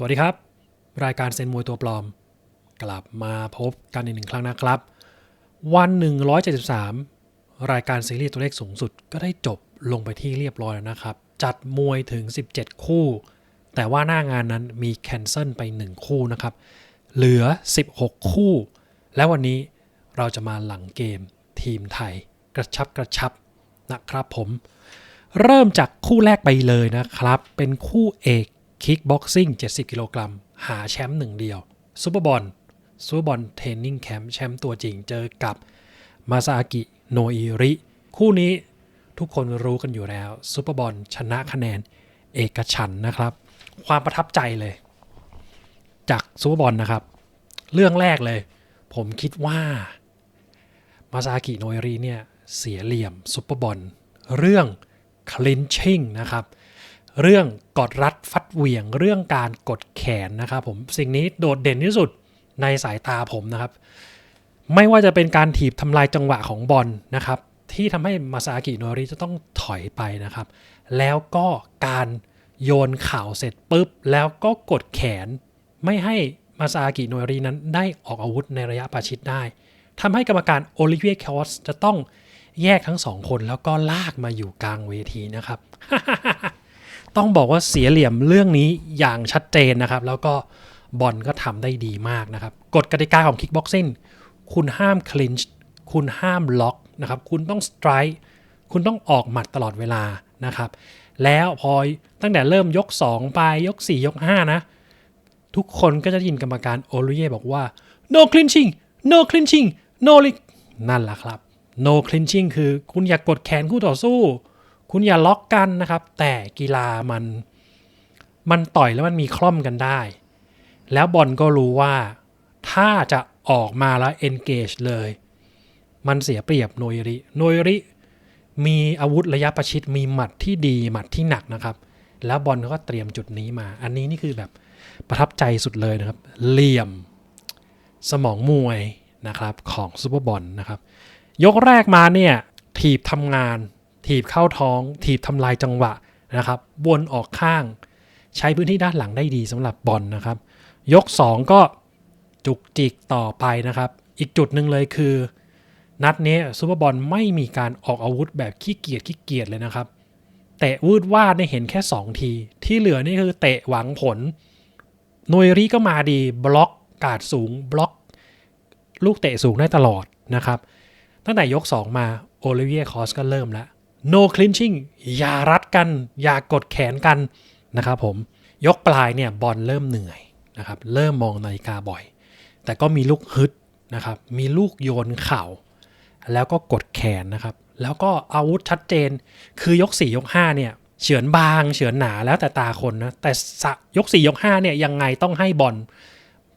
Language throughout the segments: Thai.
สวัสดีครับ รายการเซนมวยตัวปลอม กลับมาพบกันอีกหนึ่งครั้งนะครับ วัน 173 รายการซีรีส์ตัวเลขสูงสุดก็ได้จบลงไปที่เรียบร้อยแล้วนะครับ จัดมวยถึง 17 คู่ แต่ว่าหน้างานนั้นมีแคนเซิลไป 1 คู่นะครับ เหลือ 16 คู่ และวันนี้เราจะมาหลังเกมทีมไทย กระชับกระชับนะครับผม เริ่มจากคู่แรกไปเลยนะครับ เป็นคู่เอก คิกบ็อกซิ่ง 70 กิโลกรัม หาแชมป์หนึ่งเดียวซูเปอร์บอลซูเปอร์บอลเทรนนิ่งแคมป์แชมป์ตัวจริงเจอกับมาซาอากิโนอิริ คู่นี้ทุกคนรู้กันอยู่แล้วซูเปอร์บอลชนะคะแนนเอกฉันนะครับ ความประทับใจเลย จากซูเปอร์บอลนะครับ เรื่องแรกเลย ผมคิดว่ามาซากิโนอิริเนี่ยเสียเหลี่ยมซูเปอร์บอลเรื่อง clinching นะครับ เรื่องกดรัดฟัดเหวี่ยงเรื่องการกดแขนนะครับผมสิ่งนี้โดดเด่นที่สุดในสายตาผมนะครับ ไม่ว่าจะเป็นการถีบทำลายจังหวะของบอลนะครับ ที่ทำให้มาซากิโนริจะต้องถอยไปนะครับ แล้วก็การโยนเข่าวเสร็จปุ๊บ แล้วก็กดแขนไม่ให้มาซาอากิโนรินั้นได้ออกอาวุธในระยะประชิดได้ทำให้กรรมการโอลิเวียคอสจะต้องแยกทั้งสองคนแล้วก็ลากมาอยู่กลางเวทีนะครับ ต้องบอกว่าเสียเหลี่ยมเรื่องนี้อย่างชัดเจนนะครับ แล้วก็บอลก็ทำได้ดีมากนะครับกฎกติกาของคิกบ็อกซิ่งคุณห้ามคลินช์คุณห้ามล็อกนะครับคุณต้องสไตร์คุณต้องออกหมัดตลอดเวลานะครับ แล้วพอตั้งแต่เริ่มยก 2 ไปยก 4 ยก 5 นะ ทุกคนก็จะได้ยินกรรมการโอลุเย่บอกว่า no clinching no clinching no li นั่นแหละครับ no clinching คือคุณอยากกดแขนคู่ต่อสู้ คุณอย่าล็อกกันนะครับ แต่กีฬามันมันต่อยแล้วมันมีคล่อมกันได้ แล้วบอลก็รู้ว่าถ้าจะออกมาแล้ว engage เลย มันเสียเปรียบโนยริโนยริ มีอาวุธระยะประชิดมีหมัดที่ดีหมัดที่หนักนะครับ แล้วบอลเขาก็เตรียมจุดนี้มา อันนี้นี่คือแบบประทับใจสุดเลยนะครับ เหลี่ยมสมองมวยนะครับของซูเปอร์บอลนะครับ ยกแรกมาเนี่ย ถีบทำงาน ถีบเข้าท้อง ถีบทำลายจังหวะนะครับวนออกข้าง ใช้พื้นที่ด้านหลังได้ดีสำหรับบอลนะครับ ยก 2 ก็จุกจิกต่อไปนะครับ อีกจุดหนึ่งเลยคือ นัดนี้ซูเปอร์บอลไม่มีการออกอาวุธแบบขี้เกียจขี้เกียจเลยนะครับเตะวืดวาดได้เห็นแค่ 2 ที ที่เหลือนี่คือเตะหวังผลโนยรีก็มาดีบล็อกกาดสูงบล็อก ลูกเตะสูงได้ตลอดนะครับ ตั้งแต่ยก 2 มาโอลิเวียคอสก็เริ่มแล้ว no clinching อย่ารัดกัน อย่ากดแขนกันนะครับผมยกปลายเนี่ยบอลเริ่มเหนื่อยนะครับเริ่มมองนาฬิกาบ่อย แต่ก็มีลูกฮึดนะครับมีลูกโยนเข่า แล้วก็กดแขนนะครับ แล้วก็อาวุธชัดเจน คือยก 4 ยก 5 เนี่ยเฉือนบางเฉือนหนาแล้วแต่ตาคนนะแต่สะยก 4 ยก 5 เนี่ยยังไงต้องให้บอล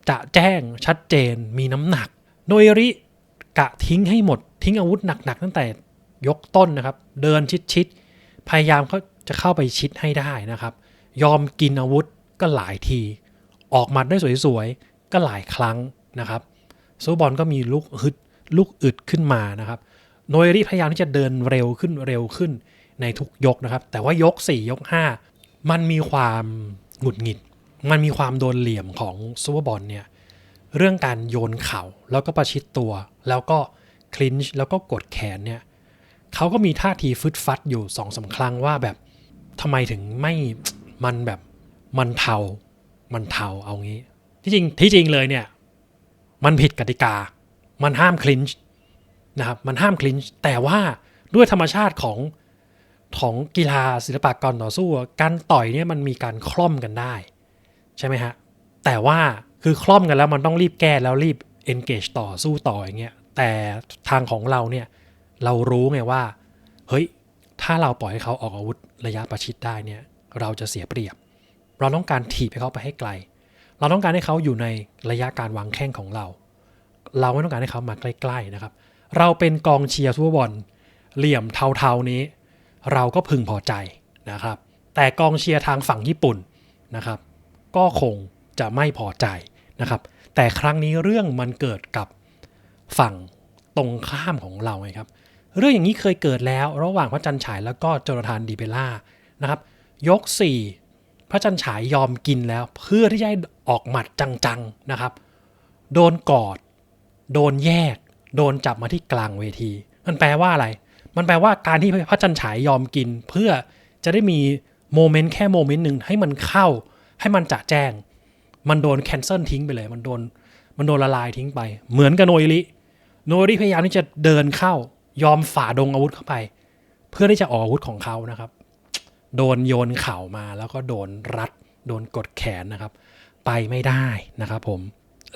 จะแจ้งชัดเจนมีน้ำหนัก โนยริกะทิ้งให้หมดทิ้งอาวุธหนักๆตั้งแต่ ยกต้นนะครับ เดินชิดๆพยายามเขาจะเข้าไปชิดให้ได้นะครับ ยอมกินอาวุธก็หลายที ออกหมัดได้สวยๆ ก็หลายครั้งนะครับซูบอลก็มีลูกฮึดลูกอึดขึ้นมานะครับโนยริพยายามที่จะเดินเร็วขึ้นเร็วขึ้นในทุกยกนะครับ แต่ว่ายก 4 ยก 5 มันมีความหงุดหงิด มันมีความโดนเหลี่ยมของซูเปอร์บอลเนี่ยเรื่องการโยนเข่าแล้วก็ประชิดตัว แล้วก็คลินช์แล้วก็กดแขนเนี่ย เขาก็มีท่าทีฟึดฟัดอยู่สองสาครั้งว่าแบบทำไมถึงไม่มันแบบมันเทา มันเทาเอางี้ ที่จริงที่จริงเลยเนี่ย มันผิดกติกา มันห้ามคลินช์นะครับ มันห้ามคลินช์แต่ว่าด้วยธรรมชาติของของกีฬาศิลปะการต่อสู้ การต่อยเนี่ยมันมีการคล่อมกันได้ ใช่ไหมฮะ แต่ว่าคือคล่อมกันแล้วมันต้องรีบแก้แล้วรีบ engage ต่อสู้ต่ออย่างเงี้ยแต่ทางของเราเนี่ย เรารู้ไงว่า เฮ้ย ถ้าเราปล่อยให้เขาออกอาวุธระยะประชิดได้เนี่ย เราจะเสียเปรียบ เราต้องการถีบให้เขาไปให้ไกล เราต้องการให้เขาอยู่ในระยะการวางแข้งของเรา เราไม่ต้องการให้เขามาใกล้ ๆนะครับ เราเป็นกองเชียร์ซูเปอร์บอลเหลี่ยมเทาๆนี้ เราก็พึงพอใจนะครับ แต่กองเชียร์ทางฝั่งญี่ปุ่นนะครับ ก็คงจะไม่พอใจนะครับ แต่ครั้งนี้เรื่องมันเกิดกับฝั่งตรงข้ามของเราไงครับ เรื่องอย่างนี้เคยเกิดแล้วระหว่างพระจันฉายแล้วก็โจนาธานดีเบล่านะครับ ยก 4 พระจันฉายยอมกินแล้วเพื่อที่จะให้ออกหมัดจังๆนะครับ โดนกอด โดนแยก โดนจับมาที่กลางเวที มันแปลว่าอะไร มันแปลว่าการที่พระจันฉายยอมกิน เพื่อจะได้มีโมเมนต์แค่โมเมนต์หนึ่งให้มันเข้า ให้มันจะแจ้ง มันโดนแคนเซิลทิ้งไปเลย มันโดนมันโดนละลายทิ้งไป เหมือนกับโนอิริโนอิริพยายามที่จะเดินเข้า ยอมฝ่าดงอาวุธเข้าไป เพื่อที่จะออกอาวุธของเขานะครับ โดนโยนเข่ามาแล้วก็โดนรัด โดนกดแขนนะครับ ไปไม่ได้นะครับผม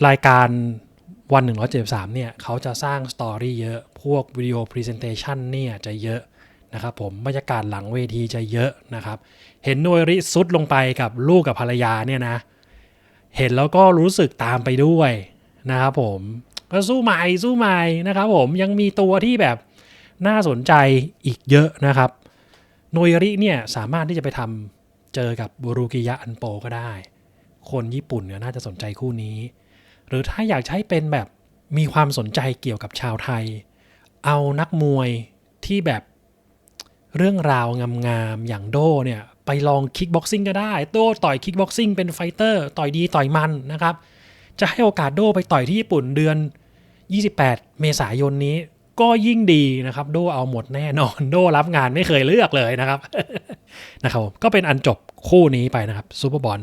รายการวัน 173 เนี่ย เขาจะสร้างสตอรี่เยอะ พวกวิดีโอพรีเซนเตชันเนี่ยจะเยอะนะครับผม บรรยากาศหลังเวทีจะเยอะนะครับ เห็นโนยริซุดลงไปกับลูกกับภรรยาเนี่ยนะ เห็นแล้วก็รู้สึกตามไปด้วยนะครับผม ก็สู้ใหม่สู้ใหม่นะครับผม ยังมีตัวที่แบบ น่าสนใจอีกเยอะนะครับ โนยริเนี่ยสามารถที่จะไปทำเจอกับบรุกิยะอันโปก็ได้ คนญี่ปุ่นเนี่ยน่าจะสนใจคู่นี้ หรือถ้าอยากให้เป็นแบบมีความสนใจเกี่ยวกับชาวไทย เอานักมวยที่แบบเรื่องราวงามๆอย่างโดเนี่ยไปลองคิกบ็อกซิ่งก็ได้ โดต่อยคิกบ็อกซิ่งเป็นไฟเตอร์ ต่อยดีต่อยมันนะครับ จะให้โอกาสโดไปต่อยที่ญี่ปุ่นเดือน 28 เมษายนนี้ ก็ยิ่งดีนะครับโดเอาหมดแน่นอนโดรับงานไม่เคยเลือกเลยนะครับนะครับผมก็เป็นอันจบคู่นี้ไปนะครับซูเปอร์บอล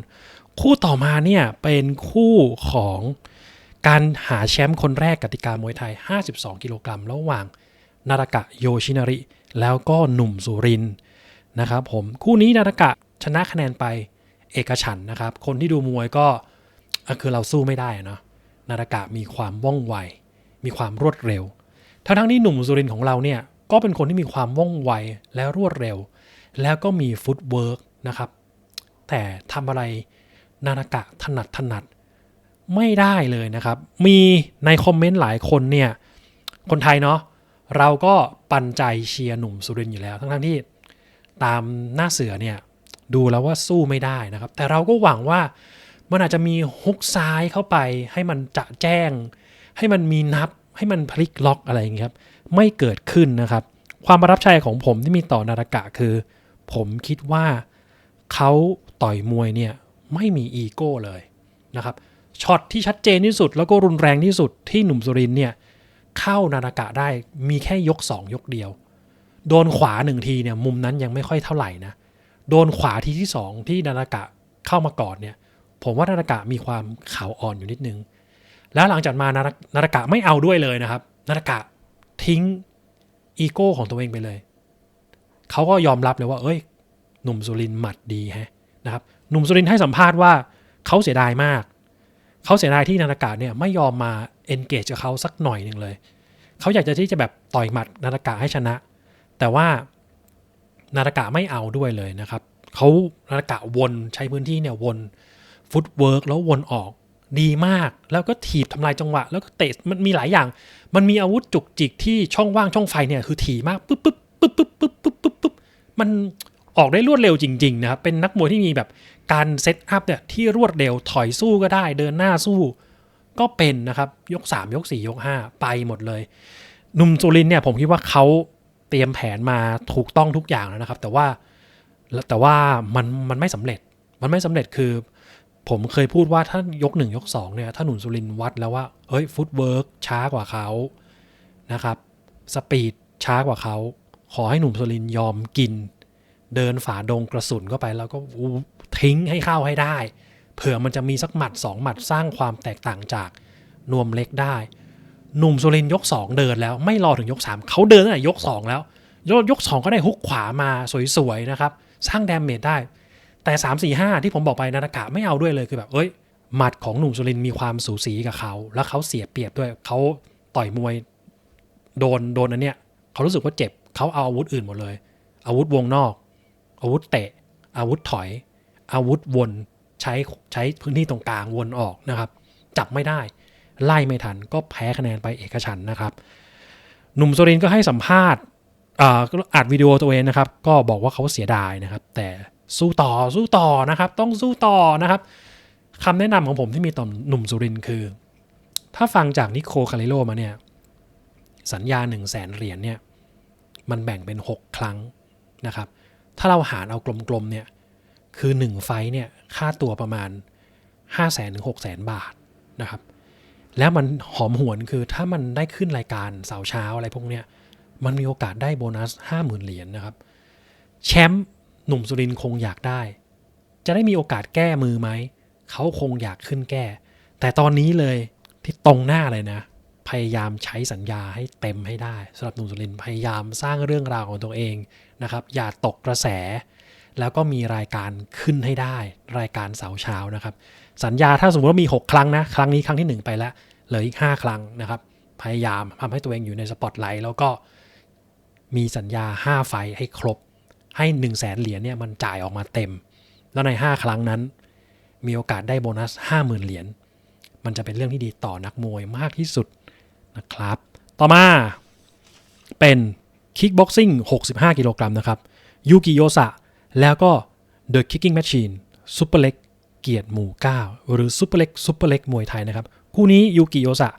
คู่ต่อมาเนี่ยเป็นคู่ของการหาแชมป์คนแรกกติกามวยไทย 52 กิโลกรัมระหว่างนารากะโยชินาริ แล้วก็หนุ่มสุรินนะครับผมคู่นี้นารากะชนะคะแนนไปเอกฉันนะครับ คนที่ดูมวยก็คือเราสู้ไม่ได้เนาะนารากะมีความว่องไว มีความรวดเร็ว ทั้งทั้งๆที่หนุ่มสุรินของเราเนี่ยก็เป็นคนที่มีความว่องไวและรวดเร็ว แล้วก็มีฟุตเวิร์กนะครับ แต่ทำอะไรนารากะถนัดถนัดไม่ได้เลยนะครับ มีในคอมเมนต์หลายคนเนี่ย คนไทยเนาะเราก็ปันใจเชียร์หนุ่มสุรินอยู่แล้ว ทั้งๆที่ตามหน้าเสือเนี่ยดูแล้วว่าสู้ไม่ได้นะครับ แต่เราก็หวังว่ามันอาจจะมีฮุกซ้ายเข้าไปให้มันจะแจ้ง ให้มันมีนับ ให้มันพลิกล็อกอะไรอย่างเงี้ยครับไม่เกิดขึ้นนะครับ ความประทับใจของผมที่มีต่อนารากะคือ ผมคิดว่าเขาต่อยมวยเนี่ยไม่มีอีโก้เลยนะครับช็อตที่ชัดเจนที่สุดแล้วก็รุนแรงที่สุดที่หนุ่มสุรินเนี่ยเข้านารากะได้มีแค่ยก 2 ยกเดียว โดนขวาหนึ่งทีเนี่ยมุมนั้นยังไม่ค่อยเท่าไหร่นะโดนขวาทีที่ 2 ที่นารากะเข้ามาก่อนเนี่ยผมว่านารากะมีความขาวอ่อนอยู่นิดนึง แล้วหลังจากมานานารากะไม่เอาด้วยเลยนะครับ นารากะทิ้งอีโก้ของตัวเองไปเลย เขาก็ยอมรับเลยว่า เอ้ย หนุ่มสุรินหมัดดีฮะนะครับ หนุ่มสุรินให้สัมภาษณ์ว่าเขาเสียดายมาก เขาเสียดายที่นารากะเนี่ยไม่ยอมมา engage กับเขาสักหน่อยหนึ่งเลย เขาอยากจะที่จะแบบต่อยหมัดนารากะให้ชนะ แต่ว่านารากะไม่เอาด้วยเลยนะครับ เขานารากะวนใช้พื้นที่เนี่ยวนฟุตเวิร์กแล้ววนออก ดีมาก แล้วก็ถีบทำลายจังหวะ แล้วก็เตะมันมีหลายอย่าง มันมีอาวุธจุกจิกที่ช่องว่างช่องไฟเนี่ยคือถี่มากปุ๊บปุ๊บปุ๊บปุ๊บปุ๊บปุ๊บปุ๊บปุ๊บมันออกได้รวดเร็วจริงๆนะครับเป็นนักมวยที่มีแบบการเซตอัพเนี่ยที่รวดเร็วถอยสู้ก็ได้เดินหน้าสู้ ก็เป็นนะครับยก 3 ยก 4 ยก 5 ไปหมดเลยหนุ่มจุรินเนี่ยผมคิดว่าเขาเตรียมแผนมาถูกต้องทุกอย่างแล้วนะครับ แต่ว่าแต่ว่ามันมันไม่สำเร็จมันไม่สำเร็จคือ ผมเคยพูดว่าถ้ายก 1 ยก 2 เนี่ย ถ้าหนุ่มสุรินวัดแล้วว่า เฮ้ยฟุตเวิร์กช้ากว่าเขานะครับ สปีดช้ากว่าเขา ขอให้หนุ่มสุรินยอมกิน เดินฝ่าดงกระสุนเข้าไปแล้วก็ทิ้งให้เข้าให้ได้ เผื่อมันจะมีสักหมัด2หมัดสร้างความแตกต่างจากนวมเล็กได้ หนุ่มสุรินยก 2 เดินแล้วไม่รอถึงยก 3เขาเดินตั้งแต่ยก 2 แล้ว ยกยก2ก็ได้ฮุกขวามาสวยๆนะครับ สร้างแดมเมจได้ แต่3 4 5 ที่ผมบอกไปนารากะไม่เอาด้วยเลยคือแบบเอ้ยหมัดของหนุ่มสุรินมีความสูสีกับเขา แล้วเขาเสียเปรียบด้วยเขาต่อยมวยโดนโดนอันเนี้ยเขารู้สึกว่าเจ็บเขาเอาอาวุธอื่นหมดเลย อาวุธวงนอก อาวุธเตะ อาวุธถอย อาวุธวนใช้ใช้พื้นที่ตรงกลางวนออกนะครับ จับไม่ได้ ไล่ไม่ทันก็แพ้คะแนนไปเอกฉันนะครับ หนุ่มสุรินก็ให้สัมภาษณ์อ่าอัดวิดีโอตัวเองนะครับ ก็บอกว่าเขาเสียดายนะครับ แต่ สู้ต่อสู้ต่อนะครับ ต้องสู้ต่อนะครับคำแนะนำของผมที่มีต่อหนุ่มสุรินคือ ถ้าฟังจากนิโคคาริโลมาเนี่ยสัญญา1 0 0 0 0แสนเหรียญเนี่ยมันแบ่งเป็น 6 ครั้งนะครับ ถ้าเราหารเอากลมๆเนี่ยคือ 1 ไฟเนี่ยค่าตัวประมาณ 5 0 0 0 0 0ถึง6 0 0 0 0บาทนะครับ แล้วมันหอมหวนคือถ้ามันได้ขึ้นรายการเสาร์เช้าอะไรพวกเนี้ยมันมีโอกาสได้โบนัส 50,000 เหรียญนะครับแชมป์ หนุ่มสุรินคงอยากได้ จะได้มีโอกาสแก้มือไหม เขาคงอยากขึ้นแก้ แต่ตอนนี้เลยที่ตรงหน้าเลยนะ พยายามใช้สัญญาให้เต็มให้ได้สำหรับหนุ่มสุรินพยายามสร้างเรื่องราวของตัวเองนะครับ อย่าตกกระแส แล้วก็มีรายการขึ้นให้ได้ รายการเสาร์เช้านะครับ สัญญาถ้าสมมติว่ามี 6 ครั้งนะ ครั้งนี้ครั้งที่ 1 ไปแล้วเหลืออีก5ครั้งนะครับ พยายามทำให้ตัวเองอยู่ในสปอตไลท์แล้วก็มีสัญญา 5 ไฟให้ครบ ให้1 0 0 0 0แสนเหรียญเนี่ยมันจ่ายออกมาเต็ม แล้วใน 5 ครั้งนั้น มีโอกาสได้โบนัส 50,000 เหรียญมันจะเป็นเรื่องที่ดีต่อนักมวยมากที่สุดนะครับ ต่อมาเป็นคิกบ็อกซิ่ง65 กิโลกรัมนะครับยูกิโยสะแล้วก็ The Kicking Machine ซุปเปอร์เล็กเกียรติหมู่ 9 หรือซุปเปอร์เล็กซุปเปอร์เล็กมวยไทยนะครับ คู่นี้ยูกิโยสะ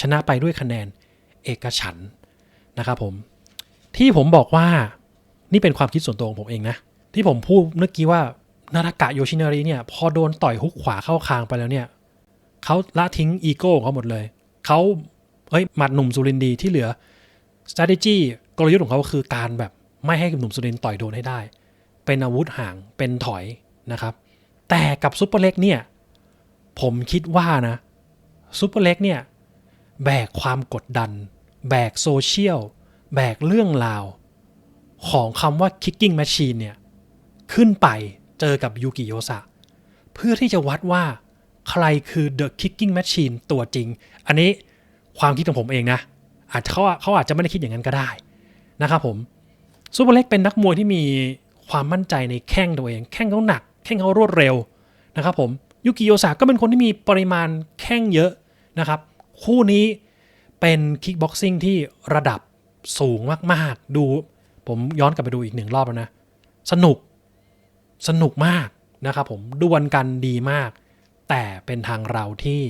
ชนะไปด้วยคะแนนเอกฉันนะครับผม ที่ผมบอกว่า นี่เป็นความคิดส่วนตัวของผมเองนะ ที่ผมพูดเมื่อกี้ว่า นา a ากะโยชินาริเนี่ย พอโดนต่อยฮุกขวาเข้าคางไปแล้วเนี่ยเขาละทิ้งอีโก้ของเขาหมดเลย เขาเฮ้ยหมัดหนุ่มสุรินดีที่เหลือ strategy กลยุทธ์ของเขาคือการแบบไม่ให้หนุ่มสุรินต่อยโดนให้ได้ เป็นอาวุธห่างเป็นถอยนะครับ แต่กับซุปเปอร์เล็กเนี่ย ผมคิดว่านะซุปเปอร์เล็กเนี่ย แบกความกดดัน แบกโซเชียล แบกเรื่องราว ของคำว่า kicking machine เนี่ย ขึ้นไปเจอกับยูกิโยสะเพื่อที่จะวัดว่าใครคือ the kicking machine ตัวจริง อันนี้ความคิดของผมเองนะ อาจจะเขาเขาอาจจะไม่ได้คิดอย่างนั้นก็ได้นะครับผมซูเปอร์เล็กเป็นนักมวยที่มีความมั่นใจในแข้งตัวเอง แข้งเขาหนัก แข้งเขารวดเร็วนะครับผมยูกิโยสะก็เป็นคนที่มีปริมาณแข้งเยอะนะครับ คู่นี้เป็นคิกบ็อกซิ่งที่ระดับสูงมาก ๆ ดู ผมย้อนกลับไปดูอีกหนึ่งรอบแล้วนะ สนุกสนุกมากนะครับผมดวลกันดีมาก แต่เป็นทางเราที่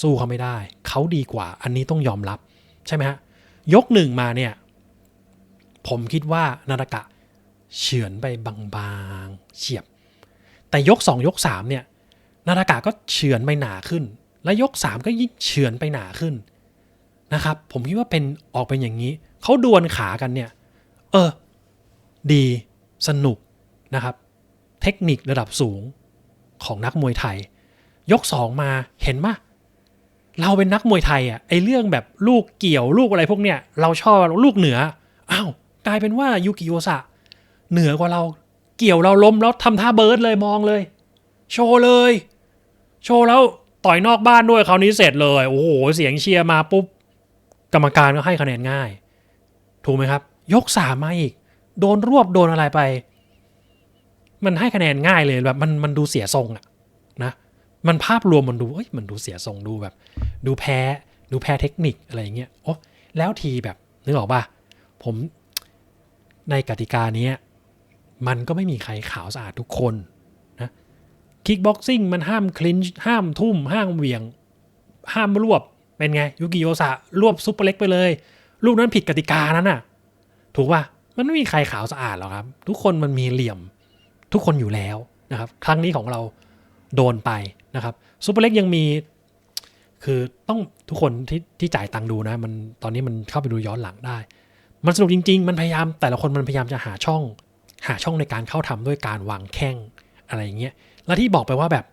สู้เขาไม่ได้ เขาดีกว่า อันนี้ต้องยอมรับใช่ไหมฮะยกหนึ่งมาเนี่ย ผมคิดว่านาฏกะเฉือนไปบางๆเฉียบ แต่ยก 2 ยก 3 เนี่ยนาฏกะก็เฉือนไปหนาขึ้น และยก 3 ก็ยิ่งเฉือนไปหนาขึ้นนะครับ ผมคิดว่าเป็นออกเป็นอย่างนี้ เขาดวลขากันเนี่ย เออ ดีสนุกนะครับ เทคนิคระดับสูงของนักมวยไทย ยก2มาเห็นมะเราเป็นนักมวยไทยอะไอเรื่องแบบลูกเกี่ยวลูกอะไรพวกเนี้ยเราชอบลูกเหนืออ้าวกลายเป็นว่ายูกิโอสะเหนือกว่าเราเกี่ยวเราล้มแล้วทำท่าเบิร์ดเลยมองเลย โชว์เลย โชว์แล้วต่อยนอกบ้านด้วยคราวนี้เสร็จเลย โอ้โห เสียงเชียร์มาปุ๊บ กรรมการก็ให้คะแนนง่าย ถูกไหมครับ ยกสามมาอีก โดนรวบโดนอะไรไป มันให้คะแนนง่ายเลยแบบมันมันดูเสียทรงอะนะมันภาพรวมมันดูเอ้ยมันดูเสียทรงดูแบบ ดูแพ้ดูแพ้เทคนิคอะไรอย่างเงี้ยโอ้แล้วทีแบบนึกออกป่ะผมในกติกานี้มันก็ไม่มีใครขาวสะอาดทุกคนนะคิกบ็อกซิ่งมันห้ามคลินช์ห้ามทุ่ม ห้ามเหวี่ยง ห้ามรวบเป็นไงยูกิโยสะรวบซุปเปอร์เล็กไปเลย ลูกนั้นผิดกติกานั้นน่ะ ถูกป่ะมันไม่มีใครขาวสะอาดหรอกครับ ทุกคนมันมีเหลี่ยมทุกคนอยู่แล้วนะครับ ครั้งนี้ของเราโดนไปนะครับซุปเปอร์เล็กยังมีคือต้องทุกคนที่ที่จ่ายตังค์ดูนะ มันตอนนี้มันเข้าไปดูย้อนหลังได้ มันสนุกจริง ๆ มันพยายามแต่ละคนมันพยายามจะหาช่อง หาช่องในการเข้าทำด้วยการวางแข้งอะไรอย่างเงี้ยแล้วที่บอกไปว่าแบบ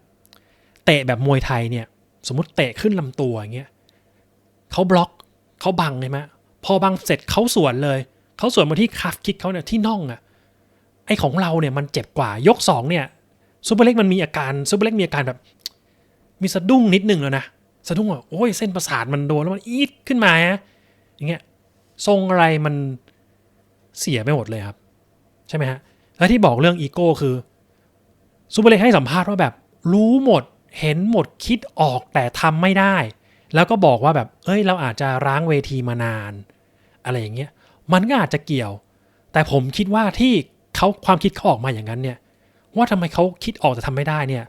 เตะแบบมวยไทยเนี่ย สมมติเตะขึ้นลำตัวอย่างเงี้ยเขาบล็อกเขาบังใช่ไหมพอบังเสร็จเขาสวนเลย เขาสวนมาที่คัฟคิกเขาเนี่ยที่น่องอะไอของเราเนี่ยมันเจ็บกว่ายกสองเนี่ยซูเปอร์เล็กมันมีอาการซูเปอร์เล็กมีอาการแบบ มีสะดุ้งนิดนึงแล้วนะสะดุ้งอะโอ้ยเส้นประสาทมันโดนแล้วมันอีดขึ้นมาฮะอย่างเงี้ยทรงอะไรมันเสียไปหมดเลยครับ ใช่ไหมฮะแล้วที่บอกเรื่องอีโก้คือซูเปอร์เล็กให้สัมภาษณ์ว่าแบบรู้หมดเห็นหมดคิดออกแต่ทำไม่ได้ แล้วก็บอกว่าแบบ เอ้ย เราอาจจะร้างเวทีมานาน อะไรอย่างเงี้ย มันก็อาจจะเกี่ยว แต่ผมคิดว่าที่เขาความคิดเขาออกมาอย่างนั้นเนี่ย ว่าทำไมเขาคิดออกแต่ทำไม่ได้เนี่ย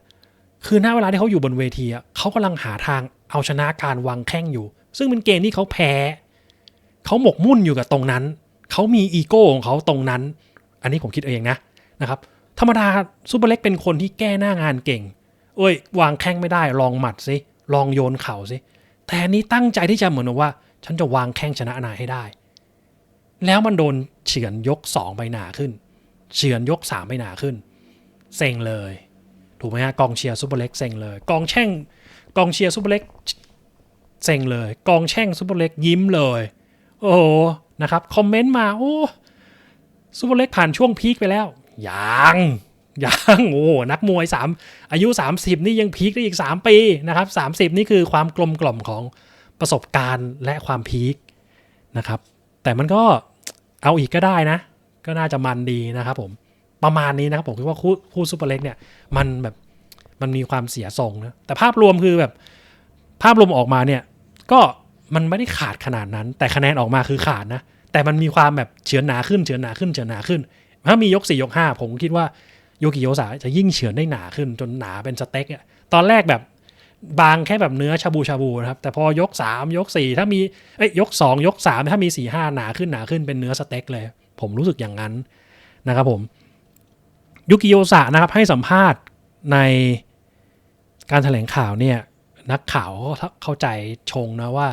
คือณเวลาที่เขาอยู่บนเวทีอะเขากำลังหาทางเอาชนะการวางแข้งอยู่ ซึ่งเป็นเกมที่เขาแพ้เขาหมกมุ่นอยู่กับตรงนั้นเขามีอีโก้ของเขาตรงนั้น อันนี้ผมคิดเองนะนะครับ ธรรมดาซูเปอร์เล็กเป็นคนที่แก้หน้างานเก่ง เอ้ย วางแข้งไม่ได้ ลองหมัดสิลองโยนเข่าสิแต่นนี้ตั้งใจที่จะเหมือนว่า ฉันจะวางแข้งชนะนายให้ได้ แล้วมันโดนเฉือนยกสองไปหนาขึ้น เฉือนยกสามไปหนาขึ้น เซ็งเลย ถูกไหมฮะกองเชียร์ซูเปอร์เล็กเซ็งเลย กองแช่งกองเชียร์ซูเปอร์เล็กเซ็งเลย กองแช่งซูเปอร์เล็กยิ้มเลย โอ้โหนะครับคอมเมนต์มาโอ้ซูเปอร์เล็กผ่านช่วงพีคไปแล้วยังยังโอ้นักมวยสามอายุ 30 นี่ยังพีคได้อีก 3 ปีนะครับ 30 นี่คือความกลมกล่อมของประสบการณ์และความพีคนะครับ แต่มันก็เอาอีกก็ได้นะ ก็น่าจะมันดีนะครับผมประมาณนี้นะครับผมคิดว่าคู่คู่ซูเปอร์เล็กเนี่ยมันแบบมันมีความเสียทรงนะแต่ภาพรวมคือแบบภาพรวมออกมาเนี่ย ก็มันไม่ได้ขาดขนาดนั้น แต่คะแนนออกมาคือขาดนะ แต่มันมีความแบบเฉือนหนาขึ้นเฉือนหนาขึ้นเฉือนหนาขึ้น ถ้ามียก4ยก5ผมคิดว่าโยกิโยสาจะยิ่งเฉือนได้หนาขึ้นจนหนาเป็นสเต็กอะตอนแรกแบบ บางแค่แบบเนื้อชาบูชาบูนะครับ แต่พอยก 3 ยก 4 ถ้ามีเอ้ยยก 2 ยก 3 ถ้ามี 4 5 หนาขึ้นหนาขึ้นเป็นเนื้อสเต็กเลย ผมรู้สึกอย่างนั้นนะครับผมยุกิโยสะนะครับให้สัมภาษณ์ในการแถลงข่าวเนี่ยนักข่าวเข้าใจชงนะว่า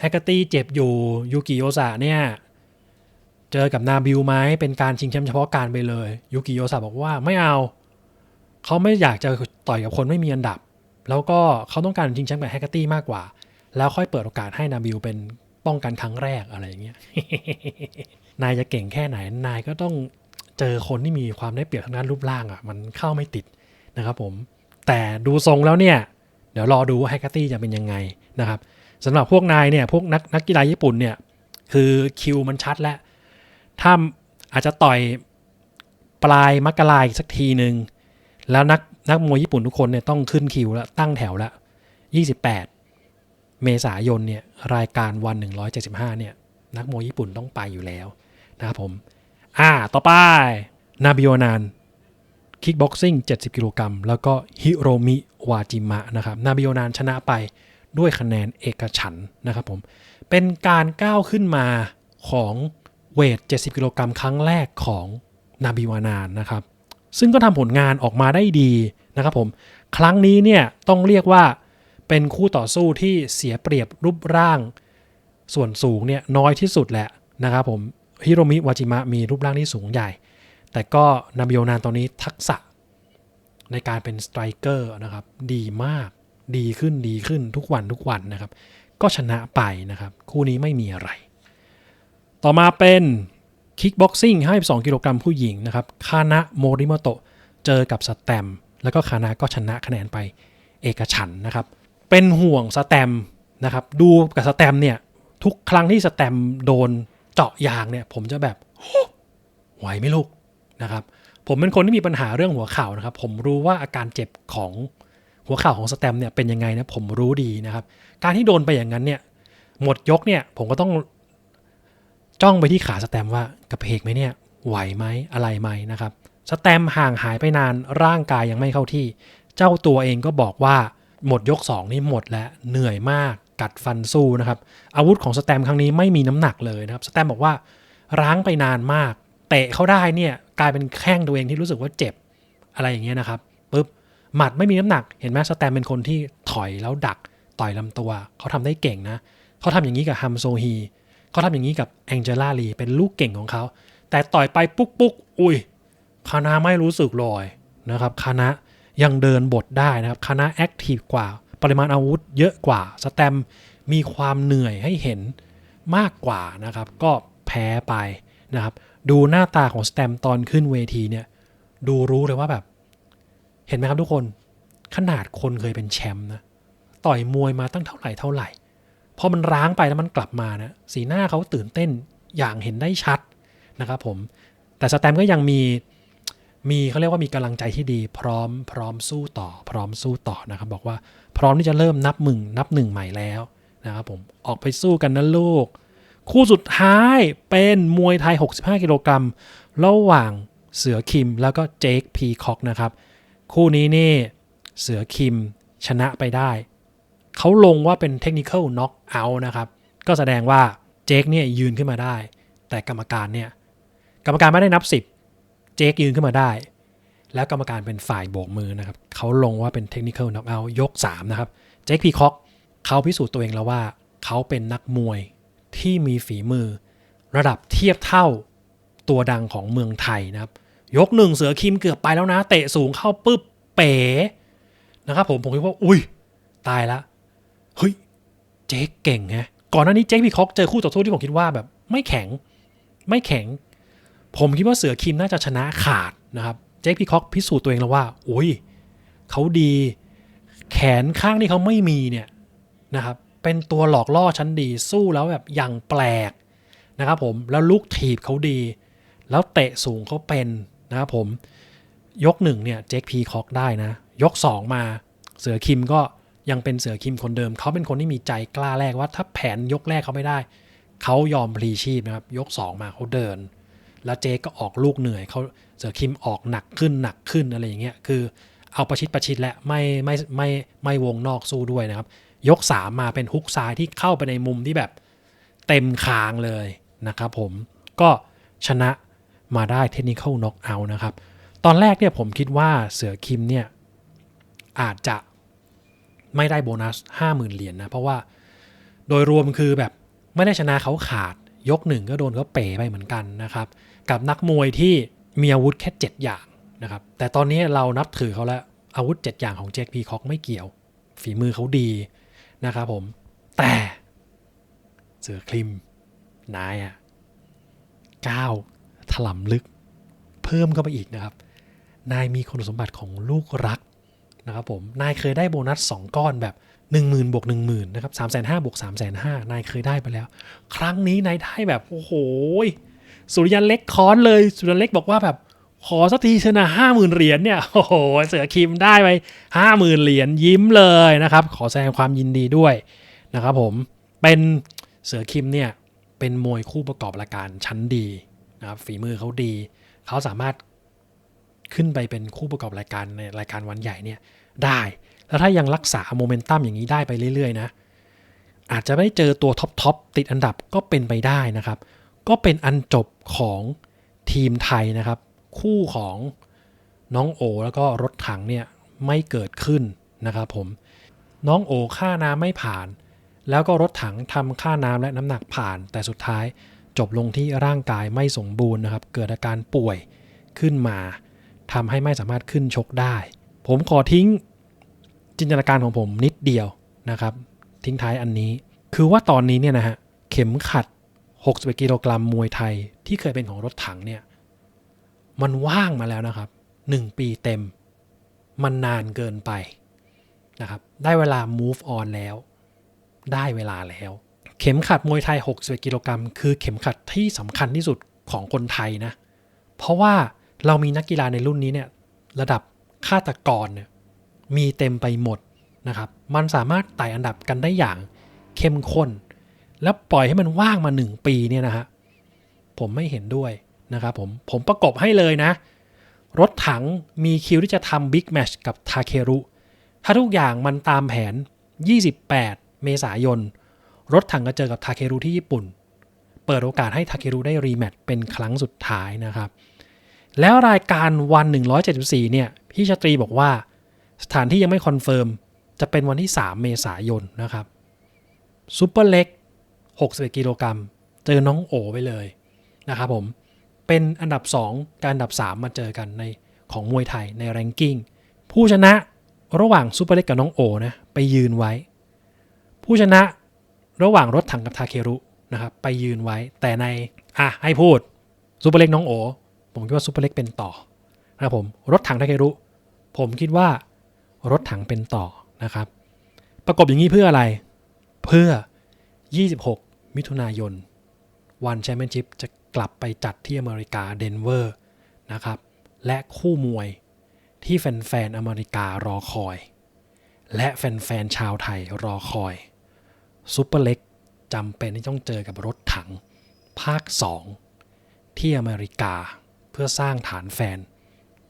แฮกเกอร์ตี้เจ็บอยู่ยูกิโยสะเนี่ยเจอกับนาบิวไหมเป็นการชิงแชมป์เฉพาะการไปเลยยูกิโยสะบอกว่าไม่เอา เขาไม่อยากจะต่อยกับคนไม่มีอันดับ แล้วก็เขาต้องการชิงแชมป์กับแฮกเกอร์ตี้มากกว่า แล้วค่อยเปิดโอกาสให้นาบิวเป็นป้องกันครั้งแรกอะไรอย่างเงี้ย นายจะเก่งแค่ไหน นายก็ต้องเจอคนที่มีความได้เปรียบทางด้านรูปร่างอะ มันเข้าไม่ติดนะครับผม แต่ดูทรงแล้วเนี่ย เดี๋ยวรอดูว่าแฮกเกอร์ตี้จะเป็นยังไงนะครับสำหรับพวกนายเนี่ย พวกนักนักกีฬาญี่ปุ่นเนี่ย คือคิวมันชัดแล้ว ถ้าอาจจะต่อยปลายมกราอีกสักทีหนึ่งแล้วนัก นักมวยญี่ปุ่นทุกคนเนี่ยต้องขึ้นคิวแล้วตั้งแถวแล้ว28 เมษายนเนี่ยรายการวัน 175เนี่ยนักมวยญี่ปุ่นต้องไปอยู่แล้วนะครับผม อ่า ต่อไปนาบิโอนานคิกบ็อกซิ่ง 70 กิโลกรัม แล้วก็ฮิโรมิวาจิมะนะครับ นาบิโอนานชนะไปด้วยคะแนนเอกฉันนะครับผม เป็นการก้าวขึ้นมาของเวท 70 กิโลกรัมครั้งแรกของนาบิวานานนะครับ ซึ่งก็ทำผลงานออกมาได้ดี นะครับผม ครั้งนี้เนี่ยต้องเรียกว่าเป็นคู่ต่อสู้ที่เสียเปรียบรูปร่าง ส่วนสูงเนี่ยน้อยที่สุดแหละนะครับผมฮิโรมิวาจิมะมีรูปร่างที่สูงใหญ่ แต่ก็นาบิโอนานตอนนี้ทักษะในการเป็นสไตรเกอร์นะครับดีมากดีขึ้นดีขึ้นทุกวันทุกวันนะครับ ก็ชนะไปนะครับ คู่นี้ไม่มีอะไร ต่อมาเป็นคิกบ็อกซิ่ง52กิโลกรัมผู้หญิงนะครับคานะโมริโมโตะเจอกับสแตม แล้วก็คานะก็ชนะคะแนนไปเอกฉันนะครับ เป็นห่วงสแตมนะครับ ดูกับสแตมเนี่ย ทุกครั้งที่สแตมโดนเจาะยางเนี่ย ผมจะแบบไหวไหมลูกนะครับ ผมเป็นคนที่มีปัญหาเรื่องหัวเข่านะครับ ผมรู้ว่าอาการเจ็บของหัวเข่าของสแตมเนี่ยเป็นยังไงนะผมรู้ดีนะครับ การที่โดนไปอย่างนั้นเนี่ยหมดยกเนี่ย ผมก็ต้องจ้องไปที่ขาสแตมว่ากระเพกไหมเนี่ยไหวไหมอะไรไหมนะครับ สแตมห่างหายไปนานร่างกายยังไม่เข้าที่ เจ้าตัวเองก็บอกว่าหมดยก 2 นี่หมดแล้วเหนื่อยมากกัดฟันสู้นะครับ อาวุธของสแตมครั้งนี้ไม่มีน้ำหนักเลยนะครับ สแตมบอกว่าร้างไปนานมาก เตะเขาได้เนี่ยกลายเป็นแข้งตัวเองที่รู้สึกว่าเจ็บอะไรอย่างเงี้ยนะครับปุ๊บหมัดไม่มีน้ำหนัก เห็นไหมสแตมเป็นคนที่ถอยแล้วดักต่อยลำตัว เขาทำได้เก่งนะ เขาทำอย่างนี้กับฮัมโซฮีเขาทำอย่างนี้กับแองเจล่าลีเป็นลูกเก่งของเขา แต่ต่อยไปปุ๊กปุ๊กอุ้ย คานาไม่รู้สึกลอยนะครับคานะยังเดินบทได้นะครับคานะแอคทีฟกว่า ปริมาณอาวุธเยอะกว่า สแตมมีความเหนื่อยให้เห็นมากกว่านะครับ ก็แพ้ไปนะครับ ดูหน้าตาของสแตมตอนขึ้นเวทีเนี่ย ดูรู้เลยว่าแบบ เห็นไหมครับทุกคน ขนาดคนเคยเป็นแชมป์นะต่อยมวยมาตั้งเท่าไหร่เท่าไหร่พอมันร้างไปแล้วมันกลับมานะสีหน้าเขาตื่นเต้นอย่างเห็นได้ชัดนะครับผมแต่สแตมก็ยังมี มีเขาเรียกว่ามีกำลังใจที่ดี พร้อมพร้อมสู้ต่อ พร้อมสู้ต่อนะครับ บอกว่าพร้อมที่จะเริ่มนับมึงนับหนึ่งใหม่แล้วนะครับผมออกไปสู้กันนะลูก คู่สุดท้ายเป็นมวยไทย 65 กิโลกรัมระหว่างเสือคิมแล้วก็เจคพีคอกนะครับ คู่นี้นี่เสือคิมชนะไปได้ เขาลงว่าเป็นเทคนิคอลน็อกเอาท์นะครับ ก็แสดงว่าเจคเนี่ยยืนขึ้นมาได้ แต่กรรมการเนี่ยกรรมการไม่ได้นับ10 เจคยืนขึ้นมาได้ แล้วกรรมการเป็นฝ่ายโบกมือนะครับเขาลงว่าเป็นเทคนิค a l น็อกเอายก 3 นะครับ เจคพีคอกเขาพิสูจน์ตัวเองแล้วว่าเขาเป็นนักมวยที่มีฝีมือ ระดับเทียบเท่าตัวดังของเมืองไทยนะครับ ยกหนึ่งเสือคิมเกือบไปแล้วนะ เตะสูงเข้าปุ๊บเป๋นะครับผมผมคิดว่า อุ้ยตายละเฮ้ยเจ๊กเก่งไงก่อนหน้านี้เจ๊พีคอกเจอคู่ต่อสู้ที่ผมคิดว่าแบบไม่แข็งไม่แข็ง ผมคิดว่าเสือคิมน่าจะชนะขาดนะครับ เจ๊กพีคอกพิสูจน์ตัวเองแล้วว่าอุ้ยเขาดี แขนข้างที่เขาไม่มีเนี่ยนะครับ เป็นตัวหลอกล่อชั้นดีสู้แล้วแบบอย่างแปลกนะครับผมแล้วลูกถีบเขาดี แล้วเตะสูงเขาเป็นนะครับผมยกหนึ่งเนี่ยเจคพีคอกได้นะ ยก 2 มาเสือคิมก็ยังเป็นเสือคิมคนเดิม เขาเป็นคนที่มีใจกล้าแรกว่าถ้าแผนยกแรกเขาไม่ได้ เขายอมพลีชีพนะครับ ยก 2 มาเขาเดิน แล้วเจก็ออกลูกเหนื่อยเขาเสือคิมออกหนักขึ้นหนักขึ้นอะไรอย่างเงี้ยคือเอาประชิดประชิดและไม่ไม่ไม่ไม่วงนอกสู้ด้วยนะครับ ยก3มมาเป็นฮุกซ้ายที่เข้าไปในมุมที่แบบเต็มคางเลยนะครับผมก็ชนะมาได้เทคนิค a l น็อกเอานะครับ ตอนแรกเนี่ยผมคิดว่าเสือคิมเนี่ยอาจจะไม่ได้โบนัส 50,000 เหรียญนะเพราะว่าโดยรวมคือแบบไม่ได้ชนะเขาขาดยกหนึ่งก็โดนเขาเป๋ไปเหมือนกันนะครับ กับนักมวยที่มีอาวุธแค่ 7 อย่างนะครับแต่ตอนนี้เรานับถือเขาแล้วอาวุธ 7 อย่างของเจคพีคอกไม่เกี่ยว ฝีมือเขาดีนะครับผม แต่เสือคลิมนายอะก้าวถล่ำลึก เพิ่มเข้าไปอีกนะครับ นายมีคุณสมบัติของลูกรักนะครับผมนายเคยได้โบนัส 2 ก้อนแบบ 1 0,000บวก1 0,000นะครับ3 5 0 0 0บวก3 5 0 0 0นายเคยได้ไปแล้ว ครั้งนี้นายได้แบบ โอ้โห สุริยันเล็กคอนเลย สุริยันเล็กบอกว่าแบบขอสักทีชนะห้าหมื่นเหรียญเนี่ยโอ้โหเสือคิมได้ไปห้าหมื่นเหรียญยิ้มเลยนะครับ ขอแสดงความยินดีด้วยนะครับผมเป็นเสือคิมเนี่ยเป็นมวยคู่ประกอบรายการชั้นดีนะครับฝีมือเขาดี เขาสามารถขึ้นไปเป็นคู่ประกอบรายการในรายการวันใหญ่เนี่ยได้ แล้วถ้ายังรักษาโมเมนตัมอย่างนี้ได้ไปเรื่อยๆนะอาจจะไม่เจอตัวท็อปทอปติดอันดับก็เป็นไปได้นะครับ ก็เป็นอันจบของทีมไทยนะครับ คู่ของน้องโอ แล้วก็รถถังเนี่ยไม่เกิดขึ้นนะครับผมน้องโอค่าน้ำไม่ผ่าน แล้วก็รถถังทำค่าน้ำและน้ำหนักผ่าน แต่สุดท้ายจบลงที่ร่างกายไม่สมบูรณ์นะครับ เกิดอาการป่วยขึ้นมาทำให้ไม่สามารถขึ้นชกได้ ผมขอทิ้งจินตนาการของผมนิดเดียวนะครับ ทิ้งท้ายอันนี้ คือว่าตอนนี้เนี่ยนะฮะเข็มขัด 61กิโลกรัมมวยไทยที่เคยเป็นของรถถังเนี่ย มันว่างมาแล้วนะครับ 1 ปีเต็ม มันนานเกินไปนะครับ ได้เวลา move on แล้ว ได้เวลาแล้ว เข็มขัดมวยไทย 61กิโลกรัมคือเข็มขัดที่สำคัญที่สุดของคนไทยนะ เพราะว่าเรามีนักกีฬาในรุ่นนี้เนี่ยระดับฆาตกรเนี่ยมีเต็มไปหมดนะครับ มันสามารถไต่อันดับกันได้อย่างเข้มข้น แล้วปล่อยให้มันว่างมา 1 ปีเนี่ยนะฮะผมไม่เห็นด้วยนะครับผมผมประกบให้เลยนะ รถถังมีคิวที่จะทำบิ๊กแมชกับทาเครุถ้าทุกอย่างมันตามแผน 28 เมษายน รถถังก็เจอกับทาเครุที่ญี่ปุ่น เปิดโอกาสให้ทาเครุได้รีแมตช์เป็นครั้งสุดท้ายนะครับ แล้วรายการวัน 174 เนี่ย พี่ชาตรีบอกว่าสถานที่ยังไม่คอนเฟิร์ม จะเป็นวันที่ 3 เมษายนนะครับซูเปอร์เล็ก 61กิโลกรัมเจอน้องโอไปเลยนะครับผม เป็นอันดับ 2กับอันดับ 3 มาเจอกันในของมวยไทยในแรงกิ้ง ผู้ชนะระหว่างซูเปอร์เล็กกับน้องโอนะไปยืนไว้ ผู้ชนะระหว่างรถถังกับทาเครุนะครับไปยืนไว้ แต่ในอะให้พูดซูเปอร์เล็กน้องโอ ผมคิดว่าซูเปอร์เล็กเป็นต่อนะครับผมรถถังทาเครุผมคิดว่ารถถังเป็นต่อนะครับ ประกบอย่างนี้เพื่ออะไร เพื่อ 26 มิถุนายน วันแชมเปี้ยนชิพจะกลับไปจัดที่อเมริกาเดนเวอร์นะครับ และคู่มวยที่แฟนๆอเมริการอคอย และแฟนๆชาวไทยรอคอยซูเปอร์เล็กจำเป็นที่ต้องเจอกับรถถัง ภาค 2 ที่อเมริกาเพื่อสร้างฐานแฟน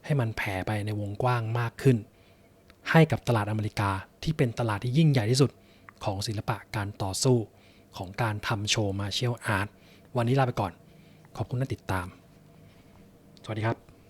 ให้มันแผ่ไปในวงกว้างมากขึ้น ให้กับตลาดอเมริกาที่เป็นตลาดที่ยิ่งใหญ่ที่สุดของศิลปะการต่อสู้ ของการทำโชว์มาเชียลอาร์ตวันนี้ลาไปก่อน ขอบคุณที่ติดตาม สวัสดีครับ